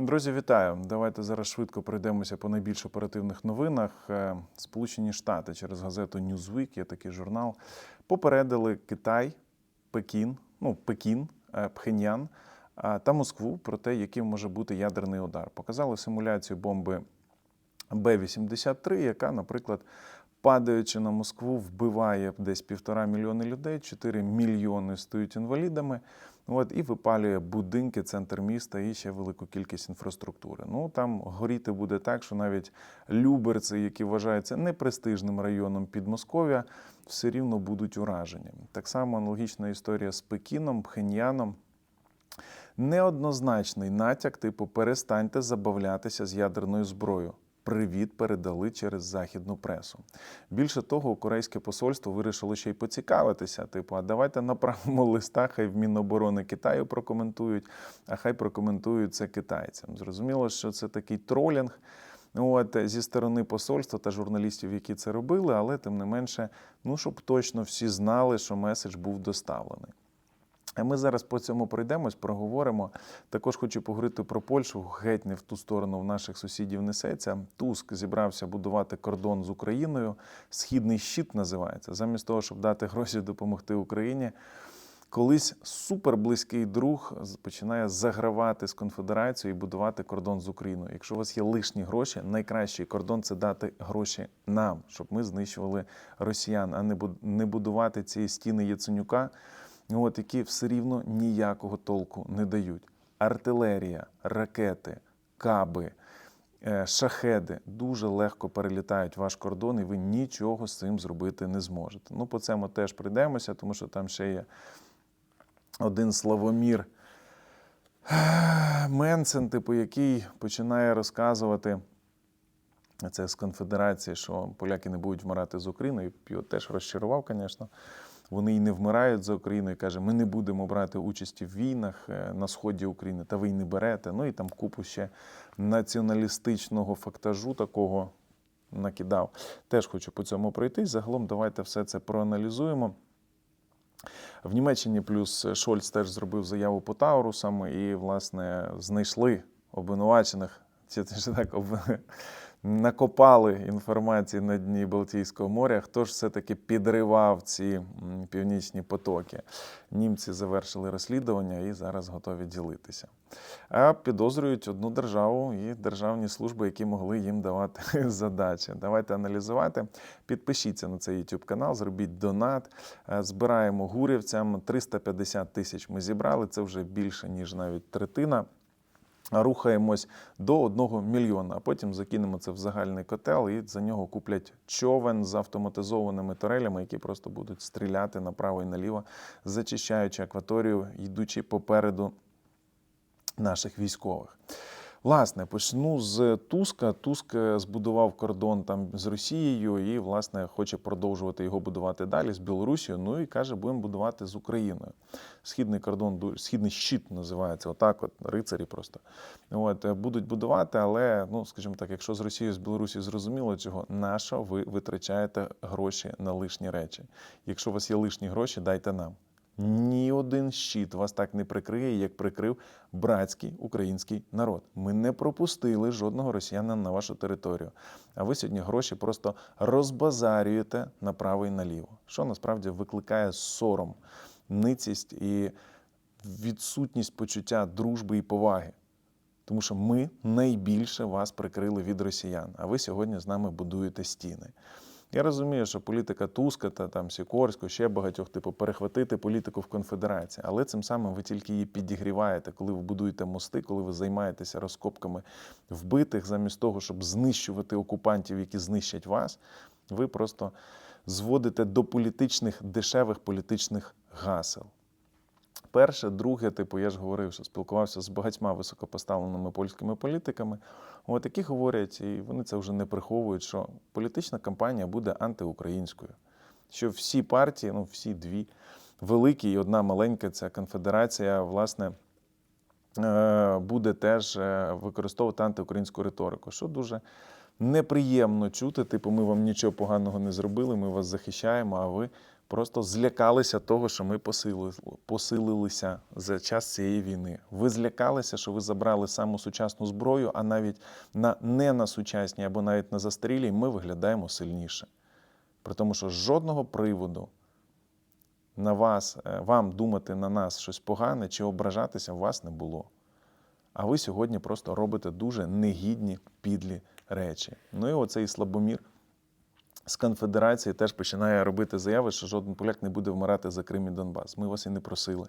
Друзі, вітаю! Давайте зараз швидко пройдемося по найбільш оперативних новинах. Е, Сполучені Штати через газету Newsweek, є такий журнал, попередили Китай, Пекін, ну Пекін, е, Пхеньян та Москву про те, яким може бути ядерний удар. Показали симуляцію бомби Б-83, яка, наприклад, падаючи на Москву, вбиває десь півтора мільйони людей, 4 мільйони стають інвалідами. От, і випалює будинки, центр міста і ще велику кількість інфраструктури. Ну там горіти буде так, що навіть Люберці, які вважаються непрестижним районом Підмосков'я, все рівно будуть уражені. Так само аналогічна історія з Пекіном, Пхеньяном. Неоднозначний натяк, типу, перестаньте забавлятися з ядерною зброєю. Привіт передали через західну пресу. Більше того, корейське посольство вирішило ще й поцікавитися. Типу, а давайте направимо листа, хай в Міноборони Китаю прокоментують, а хай прокоментують це китайцям. Зрозуміло, що це такий тролінг. От зі сторони посольства та журналістів, які це робили, але тим не менше, ну щоб точно всі знали, що меседж був доставлений. Ми зараз по цьому пройдемось, проговоримо. Також хочу поговорити про Польщу. Геть не в ту сторону в наших сусідів несеться. Туск зібрався будувати кордон з Україною. Східний щит називається. Замість того, щоб дати гроші допомогти Україні. Колись суперблизький друг починає загравати з конфедерацією і будувати кордон з Україною. Якщо у вас є лишні гроші, найкращий кордон це дати гроші нам, щоб ми знищували росіян, а не будувати ці стіни Яценюка от, які все рівно ніякого толку не дають. Артилерія, ракети, каби, е, шахеди дуже легко перелітають ваш кордон, і ви нічого з цим зробити не зможете. Ну, по цьому теж прийдемося, тому що там ще є один Славомір Менсен, типу, який починає розказувати. Це з конфедерації, що поляки не будуть вмирати з Україною. Його теж розчарував, звісно. Вони і не вмирають за Україну і каже, ми не будемо брати участі в війнах е, на сході України, та ви й не берете. Ну і там купу ще націоналістичного фактажу такого накидав. Теж хочу по цьому пройтись. Загалом давайте все це проаналізуємо. В Німеччині плюс Шольц теж зробив заяву по Таурусам і, власне, знайшли обвинувачених. Чи це ж так. Накопали інформації на дні Балтійського моря. Хто ж все-таки підривав ці північні потоки? Німці завершили розслідування і зараз готові ділитися. А підозрюють одну державу і державні служби, які могли їм давати задачі. Давайте аналізувати. Підпишіться на цей YouTube канал, зробіть донат. Е, Збираємо гурівцям 350 тисяч. Ми зібрали. Це вже більше ніж навіть третина. Рухаємось до одного мільйона, а потім закинемо це в загальний котел і за нього куплять човен з автоматизованими турелями, які просто будуть стріляти направо і наліво, зачищаючи акваторію, йдучи попереду наших військових. Власне, почну з Туска. Туск е, збудував кордон там з Росією і, власне, хоче продовжувати його будувати далі з Білорусією. Ну і каже, будемо будувати з Україною. Східний кордон, східний щит називається, отак, от рицарі просто. От е, будуть будувати, але ну, скажімо так, якщо з Росією, з Білорусією зрозуміло, чого наша ви витрачаєте гроші на лишні речі. Якщо у вас є лишні гроші, дайте нам. Ні один щит вас так не прикриє, як прикрив братський український народ. Ми не пропустили жодного росіянина на вашу територію. А ви сьогодні гроші просто розбазарюєте направо і наліво, що насправді викликає сором, ницість і відсутність почуття дружби і поваги. Тому що ми найбільше вас прикрили від росіян, а ви сьогодні з нами будуєте стіни. Я розумію, що політика Туска та там Сікорського, ще багатьох, типу, перехватити політику в конфедерації, але цим самим ви тільки її підігріваєте, коли ви будуєте мости, коли ви займаєтеся розкопками вбитих, замість того, щоб знищувати окупантів, які знищать вас, ви просто зводите до політичних дешевих політичних гасел. Перше, друге, типу, я ж говорив, що спілкувався з багатьма високопоставленими польськими політиками, от які говорять, і вони це вже не приховують, що політична кампанія буде антиукраїнською. Що всі партії, ну всі дві, великі і одна маленька, ця конфедерація, власне, е, буде теж е, використовувати антиукраїнську риторику, що дуже неприємно чути. Типу, ми вам нічого поганого не зробили, ми вас захищаємо, а ви просто злякалися того, що ми посили- посилилися за час цієї війни. Ви злякалися, що ви забрали саму сучасну зброю, а навіть на не на сучасній або навіть на застарілій ми виглядаємо сильніше. При тому, що жодного приводу на вас, е, вам думати на нас щось погане чи ображатися у вас не було. А ви сьогодні просто робите дуже негідні, підлі речі. Ну і оцей слабомір з конфедерації теж починає робити заяви, що жоден поляк не буде вмирати за Крим і Донбас. Ми вас і не просили.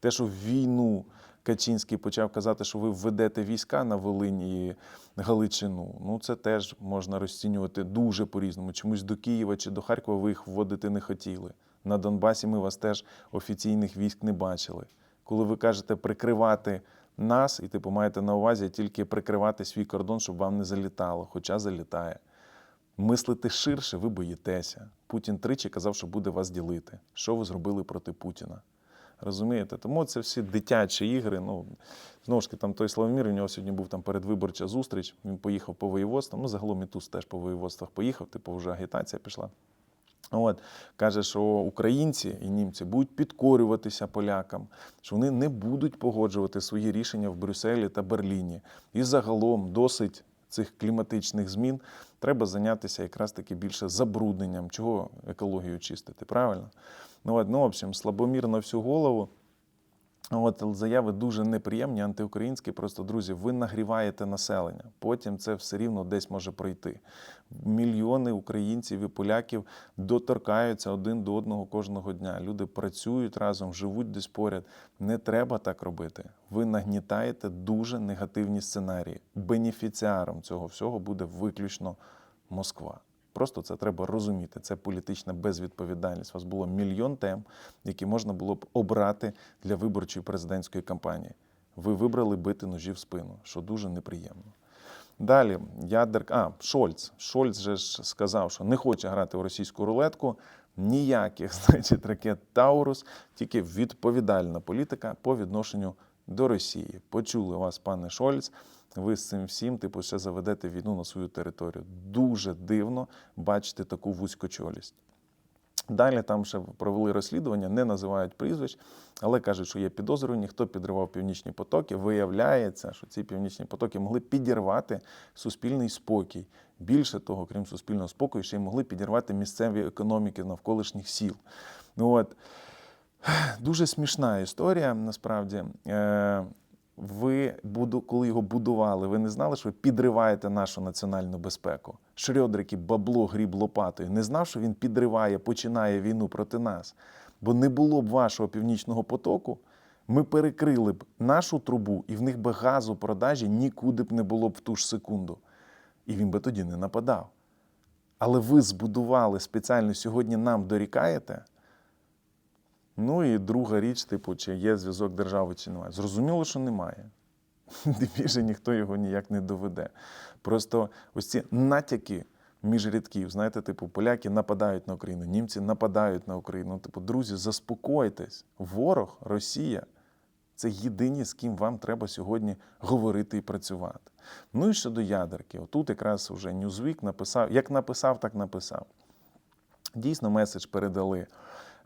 Те, що в війну Качинський почав казати, що ви введете війська на Волинь і Галичину, ну це теж можна розцінювати дуже по-різному. Чомусь до Києва чи до Харкова ви їх вводити не хотіли. На Донбасі ми вас теж офіційних військ не бачили. Коли ви кажете прикривати нас, і типу маєте на увазі тільки прикривати свій кордон, щоб вам не залітало, хоча залітає. Мислити ширше, ви боїтеся. Путін тричі казав, що буде вас ділити. Що ви зробили проти Путіна? Розумієте? Тому це всі дитячі ігри. Ну, знову ж таки, там той Славомір, у нього сьогодні був там передвиборча зустріч. Він поїхав по воєводствам. Ну, загалом і Туз теж по воєводствах поїхав, типу, вже агітація пішла. От каже, що українці і німці будуть підкорюватися полякам, що вони не будуть погоджувати свої рішення в Брюсселі та Берліні. І загалом досить цих кліматичних змін треба зайнятися якраз таки більше забрудненням, чого екологію чистити, правильно? Ну, ну, в общем, слабомір на всю голову. От заяви дуже неприємні, антиукраїнські. Просто друзі, ви нагріваєте населення. Потім це все рівно десь може пройти. Мільйони українців і поляків доторкаються один до одного кожного дня. Люди працюють разом, живуть десь поряд. Не треба так робити. Ви нагнітаєте дуже негативні сценарії. Бенефіціаром цього всього буде виключно Москва. Просто це треба розуміти. Це політична безвідповідальність. У вас було мільйон тем, які можна було б обрати для виборчої президентської кампанії. Ви вибрали бити ножі в спину, що дуже неприємно. Далі, ядер... а, Шольц. Шольц же ж сказав, що не хоче грати в російську рулетку. Ніяких, значить, ракет Таурус, тільки відповідальна політика по відношенню до Росії. Почули вас, пане Шольц. Ви з цим всім, типу, ще заведете війну на свою територію. Дуже дивно бачити таку вузькочолість. Далі там ще провели розслідування, не називають прізвищ, але кажуть, що є підозрювані, хто підривав північні потоки. Виявляється, що ці північні потоки могли підірвати суспільний спокій. Більше того, крім суспільного спокою, ще й могли підірвати місцеві економіки навколишніх сіл. От дуже смішна історія, насправді. Ви, коли його будували, ви не знали, що ви підриваєте нашу національну безпеку. Шрьодер, який бабло гріб лопатою, не знав, що він підриває, починає війну проти нас. Бо не було б вашого північного потоку, ми перекрили б нашу трубу, і в них би газу продажі нікуди б не було б в ту ж секунду. І він би тоді не нападав. Але ви збудували спеціально сьогодні нам дорікаєте. Ну і друга річ, типу, чи є зв'язок держави, чи немає. Зрозуміло, що немає. Більше ніхто його ніяк не доведе. Просто ось ці натяки між рядків, знаєте, типу, поляки нападають на Україну, німці нападають на Україну. Типу, друзі, заспокойтесь. Ворог, Росія це єдині, з ким вам треба сьогодні говорити і працювати. Ну і щодо ядерки, отут якраз вже Newsweek написав, як написав, так написав. Дійсно, меседж передали.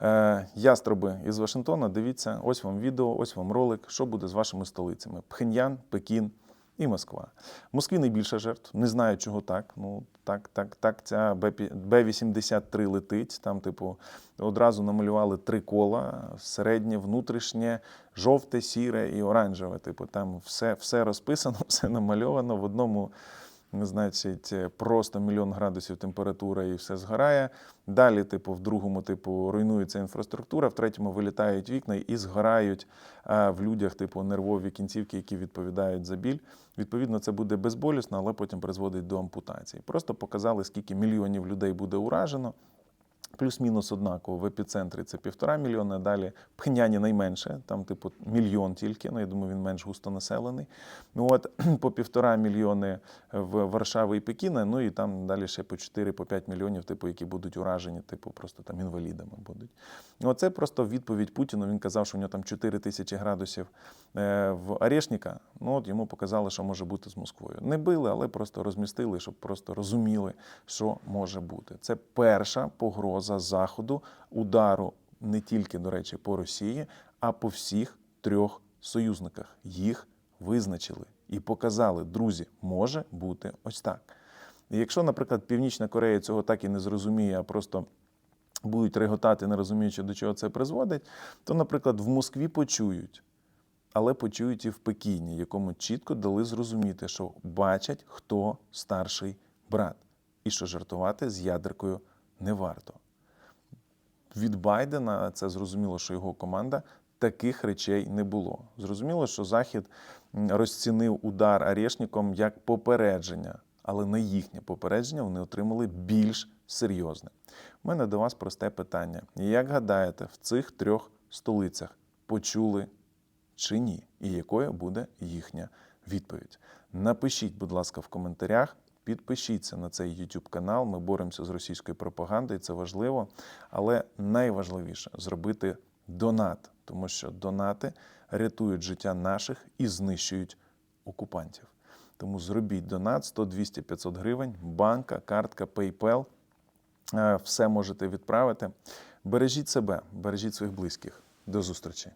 Е, ястроби із Вашингтона, дивіться, ось вам відео, ось вам ролик, що буде з вашими столицями: Пхеньян, Пекін і Москва. В Москві найбільше жертв. Не знаю, чого так. Ну так, так, так. Ця Б-83 летить. Там, типу, одразу намалювали три кола: середнє, внутрішнє, жовте, сіре і оранжеве. Типу, там все, все розписано, все намальовано в одному. Значить, просто мільйон градусів температура і все згорає. Далі, типу, в другому, типу, руйнується інфраструктура, в третьому вилітають вікна і згорають а, в людях, типу, нервові кінцівки, які відповідають за біль. Відповідно, це буде безболісно, але потім призводить до ампутації. Просто показали, скільки мільйонів людей буде уражено. Плюс-мінус однаково в епіцентрі це півтора мільйона. Далі в Пхеняні найменше, там, типу, мільйон тільки. Ну я думаю, він менш густонаселений. Ну от по півтора мільйони в Варшави і Пекіна. Ну і там далі ще по 4 по 5 мільйонів, типу, які будуть уражені, типу, просто там інвалідами будуть. Ну, це просто відповідь Путіну. Він казав, що у нього там 4 тисячі градусів е, в Орешника. Ну от йому показали, що може бути з Москвою. Не били, але просто розмістили, щоб просто розуміли, що може бути. Це перша погроза загроза заходу, удару не тільки, до речі, по Росії, а по всіх трьох союзниках. Їх визначили і показали, друзі, може бути ось так. І якщо, наприклад, Північна Корея цього так і не зрозуміє, а просто будуть реготати, не розуміючи, до чого це призводить, то, наприклад, в Москві почують, але почують і в Пекіні, якому чітко дали зрозуміти, що бачать, хто старший брат, і що жартувати з ядеркою не варто. Від Байдена це зрозуміло, що його команда таких речей не було. Зрозуміло, що Захід розцінив удар Арешніком як попередження, але на їхнє попередження вони отримали більш серйозне. У мене до вас просте питання: як гадаєте, в цих трьох столицях почули чи ні? І якою буде їхня відповідь? Напишіть, будь ласка, в коментарях. Підпишіться на цей YouTube канал. Ми боремося з російською пропагандою, це важливо. Але найважливіше зробити донат, тому що донати рятують життя наших і знищують окупантів. Тому зробіть донат 100, 200, 500 гривень, банка, картка, PayPal. Е, Все можете відправити. Бережіть себе, бережіть своїх близьких. До зустрічі!